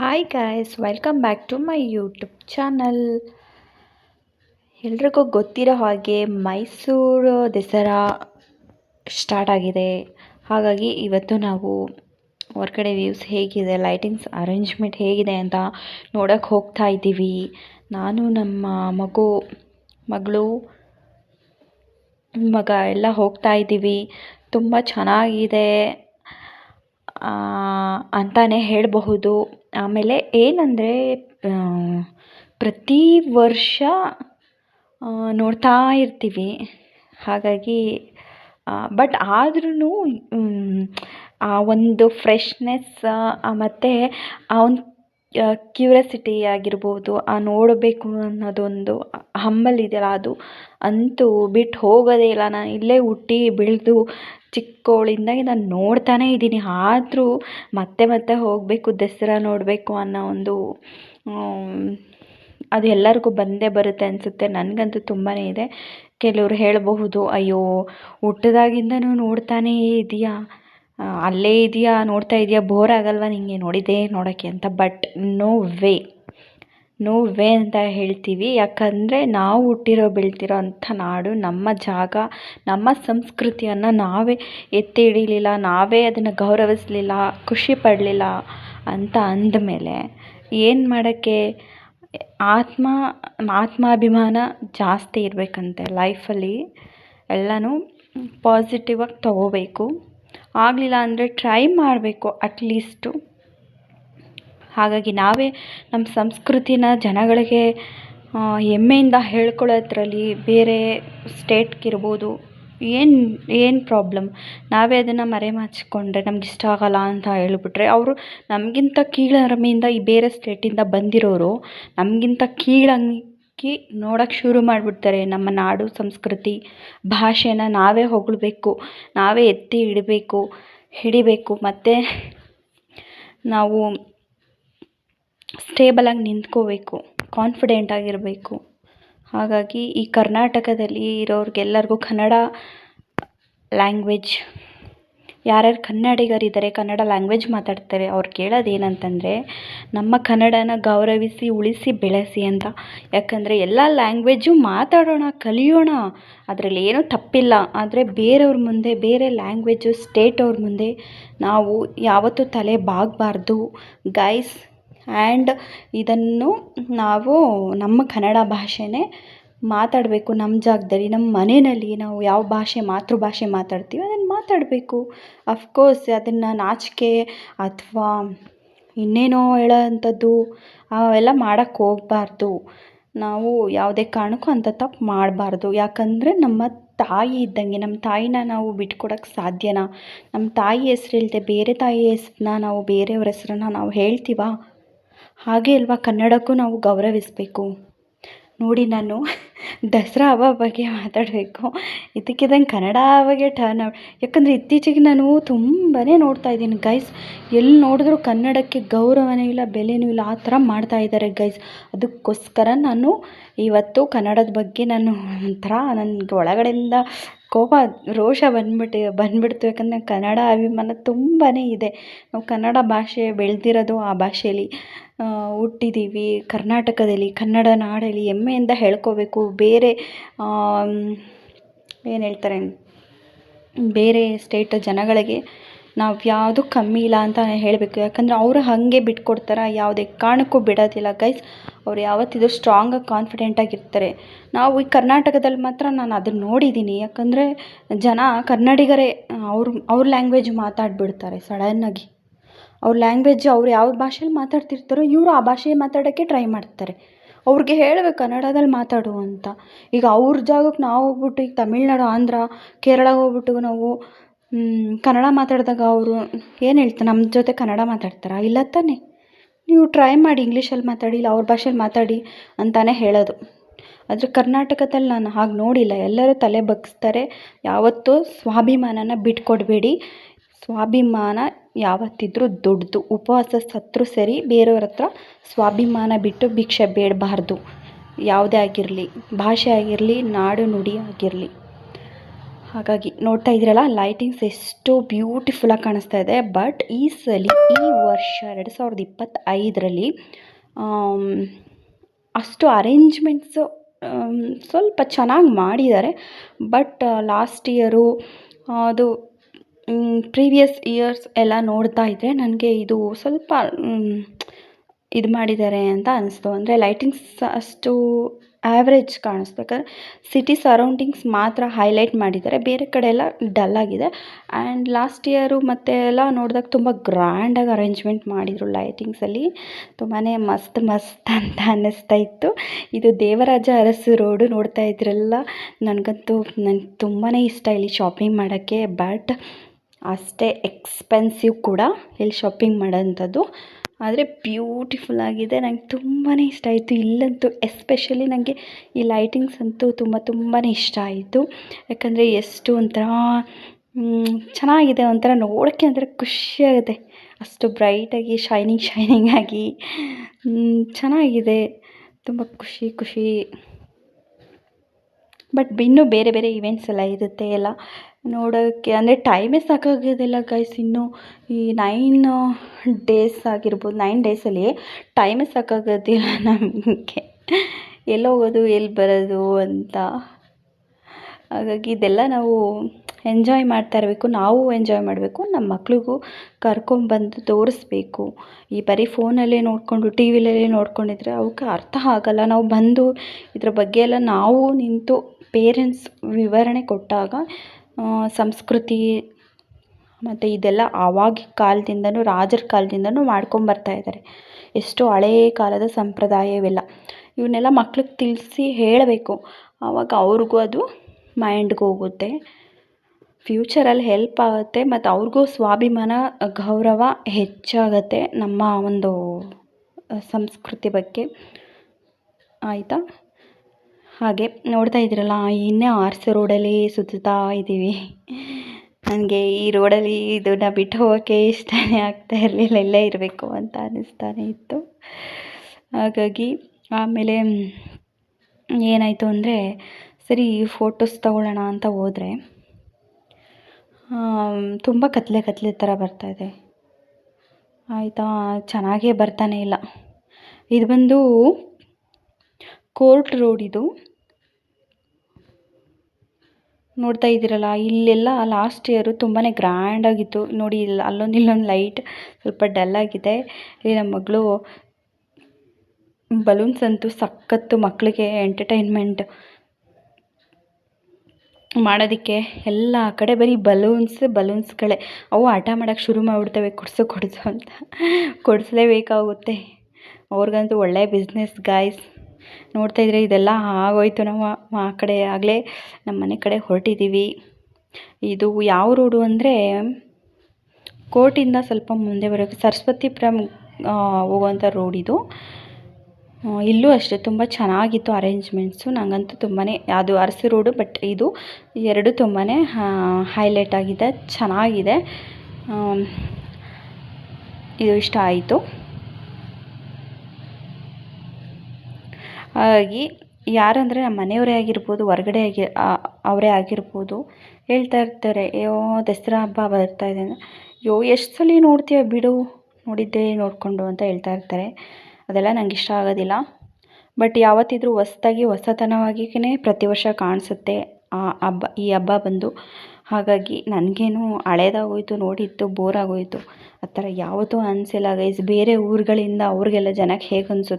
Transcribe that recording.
Hi guys welcome back to my YouTube channel ಎಲ್ರಿಗೂ ಗೊತ್ತಿರೋ ಹಾಗೆ ಮೈಸೂರು ದಸರಾ ಸ್ಟಾರ್ಟ್ ಆಗಿದೆ. ಹಾಗಾಗಿ ಇವತ್ತು ನಾವು ಹೊರ್ಗಡೆ ವ್ಯೂಸ್ ಹೇಗಿದೆ ಲೈಟಿಂಗ್ಸ್ ಅರೇಂಜ್ಮೆಂಟ್ ಹೇಗಿದೆ ಅಂತ ನೋಡೋಕ್ಕೆ ಹೋಗ್ತಾ ಇದ್ದೀವಿ. ನಾನು ನಮ್ಮ ಮಗು, ಮಗಳು, ಮಗ ಎಲ್ಲ ಹೋಗ್ತಾ ಇದ್ದೀವಿ. ತುಂಬ ಚೆನ್ನಾಗಿದೆ. ಅಂತಲೇ ಹೇಳಬಹುದು. ಆಮೇಲೆ ಏನಂದರೆ ಪ್ರತಿ ವರ್ಷ ನೋಡ್ತಾ ಇರ್ತೀವಿ. ಹಾಗಾಗಿ ಬಟ್ ಆದ್ರೂ ಆ ಒಂದು ಫ್ರೆಶ್ನೆಸ್ ಮತ್ತು ಆ ಒಂದು ಕ್ಯೂರಿಯಾಸಿಟಿ ಆಗಿರ್ಬೋದು, ಆ ನೋಡಬೇಕು ಅನ್ನೋದೊಂದು ಹಂಬಲ ಇದೆಯಲ್ಲ ಅದು. ಅಂತೂ ಬಿಟ್ಟು ಹೋಗೋದೇ ಇಲ್ಲ. ನಾನು ಇಲ್ಲೇ ಹುಟ್ಟಿ ಬೆಳೆದು ಚಿಕ್ಕವಳಿಂದಾಗಿ ನಾನು ನೋಡ್ತಾನೇ ಇದ್ದೀನಿ. ಆದರೂ ಮತ್ತೆ ಮತ್ತೆ ಹೋಗಬೇಕು, ದಸರಾ ನೋಡಬೇಕು ಅನ್ನೋ ಒಂದು ಅದು ಎಲ್ಲರಿಗೂ ಬಂದೇ ಬರುತ್ತೆ ಅನಿಸುತ್ತೆ. ನನಗಂತೂ ತುಂಬಾ ಇದೆ. ಕೆಲವ್ರು ಹೇಳಬಹುದು, ಅಯ್ಯೋ ಹುಟ್ಟಿದಾಗಿಂದನೂ ನೋಡ್ತಾನೇ ಇದೆಯಾ? ಅಲ್ಲೇ ಇದೆಯಾ? ನೋಡ್ತಾ ಇದೆಯಾ? ಬೋರ್ ಆಗಲ್ವಾ ನಿನಗೆ ನೋಡಿದ್ದೇ ನೋಡೋಕ್ಕೆ ಅಂತ. But, no way. No way ಅಂತ ಹೇಳ್ತೀವಿ. ಯಾಕಂದರೆ ನಾವು ಹುಟ್ಟಿರೋ ಬೆಳ್ತಿರೋ ಅಂಥ ನಾಡು, ನಮ್ಮ ಜಾಗ, ನಮ್ಮ ಸಂಸ್ಕೃತಿಯನ್ನು ನಾವೇ ಎತ್ತಿ ಹಿಡಿಲಿಲ್ಲ ನಾವೇ ಅದನ್ನು ಗೌರವಿಸಲಿಲ್ಲ, ಖುಷಿ ಪಡಲಿಲ್ಲ ಅಂತ ಅಂದಮೇಲೆ ಏನು ಮಾಡೋಕ್ಕೆ ಆತ್ಮ, ಆತ್ಮಾಭಿಮಾನ ಜಾಸ್ತಿ ಇರಬೇಕಂತೆ ಲೈಫಲ್ಲಿ. ಎಲ್ಲನೂ ಪಾಸಿಟಿವಾಗಿ ತಗೋಬೇಕು. ಆಗಲಿಲ್ಲ ಅಂದರೆ ಟ್ರೈ ಮಾಡಬೇಕು ಅಟ್ಲೀಸ್ಟು ಹಾಗಾಗಿ ನಾವೇ ನಮ್ಮ ಸಂಸ್ಕೃತಿನ ಜನಗಳಿಗೆ ಹೆಮ್ಮೆಯಿಂದ ಹೇಳ್ಕೊಳ್ಳೋದ್ರಲ್ಲಿ ಬೇರೆ ಸ್ಟೇಟ್ಗಿರ್ಬೋದು ಏನು ಏನು ಪ್ರಾಬ್ಲಮ್? ನಾವೇ ಅದನ್ನು ಮರೆಮಾಚಿಕೊಂಡ್ರೆ ನಮ್ಗೆ ಇಷ್ಟ ಆಗಲ್ಲ ಅಂತ ಹೇಳ್ಬಿಟ್ರೆ ಅವರು ನಮಗಿಂತ ಕೀಳರಮೆಯಿಂದ ಈ ಬೇರೆ ಸ್ಟೇಟಿಂದ ಬಂದಿರೋರು ನಮಗಿಂತ ಕೀಳಂಗಿ ನೋಡೋಕ್ಕೆ ಶುರು ಮಾಡಿಬಿಡ್ತಾರೆ ನಮ್ಮ ನಾಡು, ಸಂಸ್ಕೃತಿ, ಭಾಷೆನ ನಾವೇ ಹೊಗಳಬೇಕು, ನಾವೇ ಎತ್ತಿ ಹಿಡಿಬೇಕು ಹಿಡಿಬೇಕು. ಮತ್ತು ನಾವು ಸ್ಟೇಬಲಾಗಿ ನಿಂತ್ಕೋಬೇಕು ಕಾನ್ಫಿಡೆಂಟ್ ಆಗಿರಬೇಕು. ಹಾಗಾಗಿ ಈ ಕರ್ನಾಟಕದಲ್ಲಿ ಇರೋರಿಗೆಲ್ಲರಿಗೂ ಕನ್ನಡ ಲ್ಯಾಂಗ್ವೇಜ್ ಯಾರ್ಯಾರು ಕನ್ನಡಿಗರಿದ್ದಾರೆ, ಕನ್ನಡ ಲ್ಯಾಂಗ್ವೇಜ್ ಮಾತಾಡ್ತಾರೆ, ಅವ್ರು ಕೇಳೋದು ಏನಂತಂದರೆ, ನಮ್ಮ ಕನ್ನಡನ ಗೌರವಿಸಿ, ಉಳಿಸಿ, ಬೆಳೆಸಿ ಅಂತ. ಯಾಕಂದರೆ ಎಲ್ಲ ಲ್ಯಾಂಗ್ವೇಜು ಮಾತಾಡೋಣ, ಕಲಿಯೋಣ. ಅದರಲ್ಲಿ ಏನೂ ತಪ್ಪಿಲ್ಲ. ಆದರೆ ಬೇರೆಯವ್ರ ಮುಂದೆ, ಬೇರೆ ಲ್ಯಾಂಗ್ವೇಜು ಸ್ಟೇಟ್ ಅವ್ರ ಮುಂದೆ ನಾವು ಯಾವತ್ತೂ ತಲೆ ಬಾಗಬಾರ್ದು. ಗೈಸ್ ಆ್ಯಂಡ್ ಇದನ್ನು ನಾವು ನಮ್ಮ ಕನ್ನಡ ಭಾಷೆನೇ ಮಾತಾಡಬೇಕು ನಮ್ಮ ಜಾಗದಲ್ಲಿ, ನಮ್ಮ ಮನೆಯಲ್ಲಿ ನಾವು ಯಾವ ಭಾಷೆ, ಮಾತೃಭಾಷೆ ಮಾತಾಡ್ತೀವಿ ಅದನ್ನು ಮಾತಾಡಬೇಕು. ಅಫ್ಕೋರ್ಸ್ ಅದನ್ನು ನಾಚಿಕೆ ಅಥವಾ ಇನ್ನೇನೋ ಹೇಳೋ ಅಂಥದ್ದು ಅವೆಲ್ಲ ಮಾಡೋಕ್ಕೆ ಹೋಗ್ಬಾರ್ದು. ನಾವು ಯಾವುದೇ ಕಾರಣಕ್ಕೂ ಅಂಥ ತಪ್ಪು ಮಾಡಬಾರ್ದು. ಯಾಕಂದರೆ ನಮ್ಮ ತಾಯಿ ಇದ್ದಂಗೆ, ನಮ್ಮ ತಾಯಿನ ನಾವು ಬಿಟ್ಕೊಡೋಕ್ಕೆ ಸಾಧ್ಯನಾ? ನಮ್ಮ ತಾಯಿ ಹೆಸ್ರು ಇಲ್ಲದೆ ಬೇರೆ ತಾಯಿ ಹೆಸ್ರನ್ನ ನಾವು, ಬೇರೆಯವ್ರ ಹೆಸ್ರನ್ನ ನಾವು ಹೇಳ್ತೀವಾ? ಹಾಗೆ ಅಲ್ವಾ? ಕನ್ನಡಕ್ಕೂ ನಾವು ಗೌರವಿಸಬೇಕು. ನೋಡಿ ನಾನು ದಸರಾ ಹಬ್ಬ ಬಗ್ಗೆ ಮಾತಾಡಬೇಕು. ಇದ್ದಕ್ಕಿದ್ದಂಗೆ ಕನ್ನಡ ಬಗ್ಗೆ ಟರ್ನ್ ಯಾಕಂದರೆ ಇತ್ತೀಚೆಗೆ ನಾನು ತುಂಬಾ ನೋಡ್ತಾ ಇದ್ದೀನಿ ಗೈಸ್ ಎಲ್ಲಿ ನೋಡಿದ್ರು ಕನ್ನಡಕ್ಕೆ ಗೌರವನೇ ಇಲ್ಲ, ಬೆಲೆನೂ ಇಲ್ಲ, ಆ ಥರ ಮಾಡ್ತಾ ಇದ್ದಾರೆ ಗೈಸ್ ಅದಕ್ಕೋಸ್ಕರ ನಾನು ಇವತ್ತು ಕನ್ನಡದ ಬಗ್ಗೆ ನಾನು ಒಂಥರ ನನಗೆ ಒಳಗಡೆಯಿಂದ ಕೋಪ, ರೋಷ ಬಂದ್ಬಿಟ್ಟು, ಬಂದ್ಬಿಡ್ತು. ಯಾಕಂದರೆ ಕನ್ನಡ ಅಭಿಮಾನ ತುಂಬಾ ಇದೆ. ನಾವು ಕನ್ನಡ ಭಾಷೆ ಬೆಳೆದಿರೋದು ಆ ಭಾಷೆಯಲ್ಲಿ ಹುಟ್ಟಿದ್ದೀವಿ ಕರ್ನಾಟಕದಲ್ಲಿ, ಕನ್ನಡ ನಾಡಲ್ಲಿ ಹೆಮ್ಮೆಯಿಂದ ಹೇಳ್ಕೊಬೇಕು. ಬೇರೆ ಏನು ಹೇಳ್ತಾರೆ? ಬೇರೆ ಸ್ಟೇಟ್ ಜನಗಳಿಗೆ ನಾವು ಯಾವುದು ಕಮ್ಮಿ ಇಲ್ಲ ಅಂತ ಹೇಳಬೇಕು. ಯಾಕಂದರೆ ಅವರು ಹಾಗೆ ಬಿಟ್ಕೊಡ್ತಾರೆ. ಯಾವುದೇ ಕಾರಣಕ್ಕೂ ಬಿಡೋದಿಲ್ಲ. ಗೈಸ್ ಅವ್ರು ಯಾವತ್ತಿದ್ರೂ ಸ್ಟ್ರಾಂಗಾಗಿ ಕಾನ್ಫಿಡೆಂಟಾಗಿರ್ತಾರೆ ನಾವು ಈ ಕರ್ನಾಟಕದಲ್ಲಿ ಮಾತ್ರ ನಾನು ಅದನ್ನ ನೋಡಿದ್ದೀನಿ ಯಾಕಂದರೆ ಜನ ಕನ್ನಡಿಗರೇ, ಅವ್ರ ಅವ್ರ ಲ್ಯಾಂಗ್ವೇಜ್ ಮಾತಾಡಿಬಿಡ್ತಾರೆ ಸಡನ್ನಾಗಿ. ಅವ್ರ ಲ್ಯಾಂಗ್ವೇಜ್ ಅವ್ರು ಯಾವ ಭಾಷೆಯಲ್ಲಿ ಮಾತಾಡ್ತಿರ್ತಾರೋ ಇವರು ಆ ಭಾಷೆ ಮಾತಾಡೋಕ್ಕೆ ಟ್ರೈ ಮಾಡ್ತಾರೆ. ಅವ್ರಿಗೆ ಹೇಳ್ಬೇಕು ಕನ್ನಡದಲ್ಲಿ ಮಾತಾಡು ಅಂತ. ಈಗ ಅವ್ರ ಜಾಗಕ್ಕೆ ನಾವು ಹೋಗ್ಬಿಟ್ಟು ಈಗ ತಮಿಳ್ನಾಡು, ಆಂಧ್ರ, ಕೇರಳ ಹೋಗ್ಬಿಟ್ಟು ನಾವು ಕನ್ನಡ ಮಾತಾಡಿದಾಗ ಅವರು ಏನು ಹೇಳ್ತಾರೆ ನಮ್ಮ ಜೊತೆ ಕನ್ನಡ ಮಾತಾಡ್ತಾರಾ? ಇಲ್ಲ ತಾನೇ. ನೀವು ಟ್ರೈ ಮಾಡಿ ಇಂಗ್ಲೀಷಲ್ಲಿ ಮಾತಾಡಿ, ಇಲ್ಲ ಅವ್ರ ಭಾಷೆಲಿ ಮಾತಾಡಿ ಅಂತಲೇ ಹೇಳೋದು. ಆದರೆ ಕರ್ನಾಟಕದಲ್ಲಿ ನಾನು ಹಾಗೆ ನೋಡಿಲ್ಲ. ಎಲ್ಲರೂ ತಲೆ ಬಗ್ಗಿಸ್ತಾರೆ ಯಾವತ್ತೂ ಸ್ವಾಭಿಮಾನನ ಬಿಟ್ಕೊಡಬೇಡಿ. ಸ್ವಾಭಿಮಾನ ಯಾವತ್ತಿದ್ರೂ ದೊಡ್ಡದು, ಉಪವಾಸ ಸತ್ತರೂ ಸರಿ ಬೇರೆಯವ್ರ ಹತ್ರ ಸ್ವಾಭಿಮಾನ ಬಿಟ್ಟು ಭಿಕ್ಷೆ ಬೇಡಬಾರ್ದು. ಯಾವುದೇ ಆಗಿರಲಿ, ಭಾಷೆ ಆಗಿರಲಿ, ನಾಡು ನುಡಿ ಆಗಿರಲಿ. ಹಾಗಾಗಿ ನೋಡ್ತಾ ಇದ್ದೀರಲ್ಲ ಲೈಟಿಂಗ್ಸ್ ಎಷ್ಟು ಬ್ಯೂಟಿಫುಲ್ಲಾಗಿ ಕಾಣಿಸ್ತಾ ಇದೆ. ಬಟ್ ಈ ಸಲ, ಈ ವರ್ಷ ಎರಡು ಸಾವಿರದ ಇಪ್ಪತ್ತೈದರಲ್ಲಿ ಅಷ್ಟು ಅರೇಂಜ್ಮೆಂಟ್ಸು ಸ್ವಲ್ಪ ಚೆನ್ನಾಗಿ ಮಾಡಿದ್ದಾರೆ. ಬಟ್ ಲಾಸ್ಟ್ ಇಯರು ಅದು ಪ್ರೀವಿಯಸ್ ಇಯರ್ಸ್ ಎಲ್ಲ ನೋಡ್ತಾ ಇದ್ದರೆ ನನಗೆ ಇದು ಸ್ವಲ್ಪ ಇದು ಮಾಡಿದ್ದಾರೆ ಅಂತ ಅನ್ನಿಸ್ತು ಅಂದರೆ ಲೈಟಿಂಗ್ಸ್ ಅಷ್ಟು ಆ್ಯಾವ್ರೇಜ್ ಕಾಣಿಸ್ತು. ಯಾಕಂದರೆ ಸಿಟಿ ಸರೌಂಡಿಂಗ್ಸ್ ಮಾತ್ರ ಹೈಲೈಟ್ ಮಾಡಿದ್ದಾರೆ ಬೇರೆ ಕಡೆ ಎಲ್ಲ ಡಲ್ ಆಗಿದೆ. ಆ್ಯಂಡ್ ಲಾಸ್ಟ್ ಇಯರು ಮತ್ತೆ ಎಲ್ಲ ನೋಡಿದಾಗ ತುಂಬ ಗ್ರ್ಯಾಂಡಾಗಿ ಅರೇಂಜ್ಮೆಂಟ್ ಮಾಡಿದರು ಲೈಟಿಂಗ್ಸಲ್ಲಿ ತುಂಬಾ ಮಸ್ತ್ ಮಸ್ತ್ ಅಂತ ಅನ್ನಿಸ್ತಾ ಇತ್ತು. ಇದು ದೇವರಾಜ ಅರಸು ರೋಡು ನೋಡ್ತಾ ಇದ್ರೆಲ್ಲ ನನಗಂತೂ ನನಗೆ ತುಂಬಾ ಇಷ್ಟ ಇಲ್ಲಿ ಶಾಪಿಂಗ್ ಮಾಡೋಕ್ಕೆ. ಬಟ್ ಅಷ್ಟೇ ಎಕ್ಸ್ಪೆನ್ಸಿವ್ ಕೂಡ ಇಲ್ಲಿ ಶಾಪಿಂಗ್ ಮಾಡೋಂಥದ್ದು. ಆದರೆ ಬ್ಯೂಟಿಫುಲ್ ಆಗಿದೆ. ನಂಗೆ ತುಂಬಾ ಇಷ್ಟ ಆಯಿತು. ಇಲ್ಲಂತೂ ಎಸ್ಪೆಷಲಿ ನನಗೆ ಈ ಲೈಟಿಂಗ್ಸ್ ಅಂತೂ ತುಂಬ ತುಂಬಾ ಇಷ್ಟ ಆಯಿತು. ಯಾಕಂದರೆ ಎಷ್ಟು ಒಂಥರ ಚೆನ್ನಾಗಿದೆ. ಒಂಥರ ನೋಡೋಕ್ಕೆ ಒಂಥರ ಖುಷಿಯಾಗುತ್ತೆ. ಅಷ್ಟು ಬ್ರೈಟಾಗಿ ಶೈನಿಂಗ್ ಶೈನಿಂಗ್ ಆಗಿ. ಚೆನ್ನಾಗಿದೆ. ತುಂಬ ಖುಷಿ ಖುಷಿ. ಬಟ್ ಇನ್ನೂ ಬೇರೆ ಬೇರೆ ಇವೆಂಟ್ಸ್ ಎಲ್ಲ ಇರುತ್ತೆ ಎಲ್ಲ ನೋಡೋಕ್ಕೆ ಅಂದರೆ ಟೈಮೇ ಸಾಕಾಗೋದಿಲ್ಲ ಗೈಸ್ ಇನ್ನು ಈ ನೈನ್ ಡೇಸ್ ಆಗಿರ್ಬೋದು ನೈನ್ ಡೇಸಲ್ಲಿ ಟೈಮೇ ಸಾಕಾಗೋದಿಲ್ಲ ನಮಗೆ. ಎಲ್ಲೋಗೋದು ಎಲ್ಲಿ ಬರೋದು ಅಂತ. ಹಾಗಾಗಿ ಇದೆಲ್ಲ ನಾವು ಎಂಜಾಯ್ ಮಾಡ್ತಾ ಇರಬೇಕು, ನಾವು ಎಂಜಾಯ್ ಮಾಡಬೇಕು ನಮ್ಮ ಮಕ್ಕಳಿಗೂ ಕರ್ಕೊಂಡ್ಬಂದು ತೋರಿಸ್ಬೇಕು. ಈ ಬರೀ ಫೋನಲ್ಲೇ ನೋಡಿಕೊಂಡು, ಟಿ ವಿಲಲ್ಲೇ ನೋಡ್ಕೊಂಡಿದ್ರೆ ಅವಕ್ಕೆ ಅರ್ಥ ಆಗಲ್ಲ. ನಾವು ಬಂದು ಇದ್ರ ಬಗ್ಗೆ ಎಲ್ಲ ನಾವು ನಿಂತು ಪೇರೆಂಟ್ಸ್ ವಿವರಣೆ ಕೊಟ್ಟಾಗ ಸಂಸ್ಕೃತಿ ಮತ್ತು ಇದೆಲ್ಲ ಆವಾಗ ಕಾಲದಿಂದನೂ, ರಾಜರ ಕಾಲದಿಂದನೂ ಮಾಡ್ಕೊಂಬರ್ತಾ ಇದ್ದಾರೆ ಎಷ್ಟೋ ಹಳೇ ಕಾಲದ ಸಂಪ್ರದಾಯ ಇವೆಲ್ಲ ಇವನ್ನೆಲ್ಲ ಮಕ್ಳಿಗೆ ತಿಳಿಸಿ ಹೇಳಬೇಕು. ಆವಾಗ ಅವ್ರಿಗೂ ಅದು ಮೈಂಡ್ಗೆ ಹೋಗುತ್ತೆ. ಫ್ಯೂಚರಲ್ಲಿ ಹೆಲ್ಪ್ ಆಗುತ್ತೆ ಮತ್ತು ಅವ್ರಿಗೂ ಸ್ವಾಭಿಮಾನ, ಗೌರವ ಹೆಚ್ಚಾಗುತ್ತೆ ನಮ್ಮ ಒಂದು ಸಂಸ್ಕೃತಿ ಬಗ್ಗೆ. ಆಯಿತಾ? ಹಾಗೆ ನೋಡ್ತಾ ಇದ್ದೀರಲ್ಲ, ಇನ್ನೇ ಆರ್ ಸಿ ರೋಡಲ್ಲಿ ಸುತ್ತುತ್ತಾ ಇದ್ದೀವಿ. ನನಗೆ ಈ ರೋಡಲ್ಲಿ ಇದನ್ನು ಬಿಟ್ಟು ಹೋಗೋಕ್ಕೆ ಇಷ್ಟನೇ ಆಗ್ತಾ ಇರಲಿಲ್ಲ, ಇಲ್ಲೇ ಇರಬೇಕು ಅಂತ ಅನ್ನಿಸ್ತಾನೆ ಇತ್ತು. ಹಾಗಾಗಿ ಆಮೇಲೆ ಏನಾಯಿತು ಅಂದರೆ, ಸರಿ ಫೋಟೋಸ್ ತಗೊಳ್ಳೋಣ ಅಂತ ಹೋದರೆ ತುಂಬ ಕತ್ಲೆ ಕತ್ಲೆ ಥರ ಬರ್ತಾ ಇದೆ. ಆಯಿತಾ? ಚೆನ್ನಾಗೇ ಬರ್ತಾನೆ ಇಲ್ಲ. ಇದು ಬಂದು ಕೋರ್ಟ್ ರೋಡ್ ಇದು. ನೋಡ್ತಾ ಇದ್ದೀರಲ್ಲ, ಇಲ್ಲೆಲ್ಲ ಲಾಸ್ಟ್ ಇಯರು ತುಂಬಾ ಗ್ರ್ಯಾಂಡಾಗಿತ್ತು ನೋಡಿ ಇಲ್ಲ ಅಲ್ಲೊಂದು ಇಲ್ಲೊಂದು ಲೈಟ್ ಸ್ವಲ್ಪ ಡಲ್ ಆಗಿದೆ. ಇಲ್ಲಿ ನಮ್ಮ ಮಗಳು ಬಲೂನ್ಸ್ ಅಂತೂ ಸಖತ್ತು ಮಕ್ಕಳಿಗೆ ಎಂಟರ್ಟೈನ್ಮೆಂಟ್ ಮಾಡೋದಕ್ಕೆ ಎಲ್ಲ ಕಡೆ ಬರೀ ಬಲೂನ್ಸ್ ಬಲೂನ್ಸ್ಗಳೇ ಅವು ಹಠ ಮಾಡೋಕ್ಕೆ ಶುರು ಮಾಡಿಬಿಡ್ತವೆ. ಕೊಡಿಸು ಕೊಡಿಸು ಅಂತ. ಕೊಡಿಸ್ಲೇಬೇಕಾಗುತ್ತೆ ಅವ್ರಿಗಂತೂ ಒಳ್ಳೆಯ ಬಿಸ್ನೆಸ್ ಗಾಯ್ಸ್ ನೋಡ್ತಾ ಇದ್ರೆ ಇದೆಲ್ಲ ಆಗೋಯ್ತು ನಾವು ಆ ಕಡೆ. ಆಗಲೇ ನಮ್ಮ ಮನೆ ಕಡೆ ಹೊರಟಿದ್ದೀವಿ. ಇದು ಯಾವ ರೋಡು ಅಂದರೆ ಕೋರ್ಟಿಂದ ಸ್ವಲ್ಪ ಮುಂದೆ ಬರೋಕ್ಕೆ ಸರಸ್ವತಿಪುರಂ ಹೋಗುವಂಥ ರೋಡ್ ಇದು. ಇಲ್ಲೂ ಅಷ್ಟೇ, ತುಂಬ ಚೆನ್ನಾಗಿತ್ತು ಅರೇಂಜ್ಮೆಂಟ್ಸು ನನಗಂತೂ ತುಂಬಾ ಅದು ಅರಸಿ ರೋಡು ಬಟ್ ಇದು ಎರಡು ತುಂಬಾ ಹೈಲೈಟ್ ಆಗಿದೆ, ಚೆನ್ನಾಗಿದೆ. ಇದು ಇಷ್ಟ ಆಯಿತು. ಹಾಗಾಗಿ, ಯಾರಂದರೆ ನಮ್ಮ ಮನೆಯವರೇ ಆಗಿರ್ಬೋದು, ಹೊರ್ಗಡೆ ಆಗಿ ಅವರೇ ಆಗಿರ್ಬೋದು, ಹೇಳ್ತಾ ಇರ್ತಾರೆ, ಅಯ್ಯೋ, ದಸರಾ ಹಬ್ಬ ಬರ್ತಾ ಇದೆ. ಅಂದರೆ ಅಯ್ಯೋ ಎಷ್ಟು ಸಲ ನೋಡ್ತೀಯ ಬಿಡು, ನೋಡಿದ್ದೆ ನೋಡಿಕೊಂಡು ಅಂತ ಹೇಳ್ತಾ ಇರ್ತಾರೆ. ಅದೆಲ್ಲ ನಂಗೆ ಇಷ್ಟ ಆಗೋದಿಲ್ಲ. ಬಟ್ ಯಾವತ್ತಿದ್ರೂ ಹೊಸ್ದಾಗಿ ಹೊಸತನವಾಗಿಯೇ ಪ್ರತಿ ವರ್ಷ ಕಾಣಿಸುತ್ತೆ ಆ ಹಬ್ಬ, ಈ ಹಬ್ಬ ಬಂದು. ಹಾಗಾಗಿ ನನಗೇನು ಹಳೇದಾಗೋಯ್ತು ನೋಡಿತ್ತು ಬೋರ್ ಆಗೋಯಿತು ಆ ಥರ ಯಾವತ್ತೂ ಅನಿಸಿಲ್ಲ. ಗೈಸ್ ಬೇರೆ ಊರುಗಳಿಂದ ಅವ್ರಿಗೆಲ್ಲ ಜನಕ್ಕೆ ಹೇಗೆ ಅನಿಸುತ್ತೆ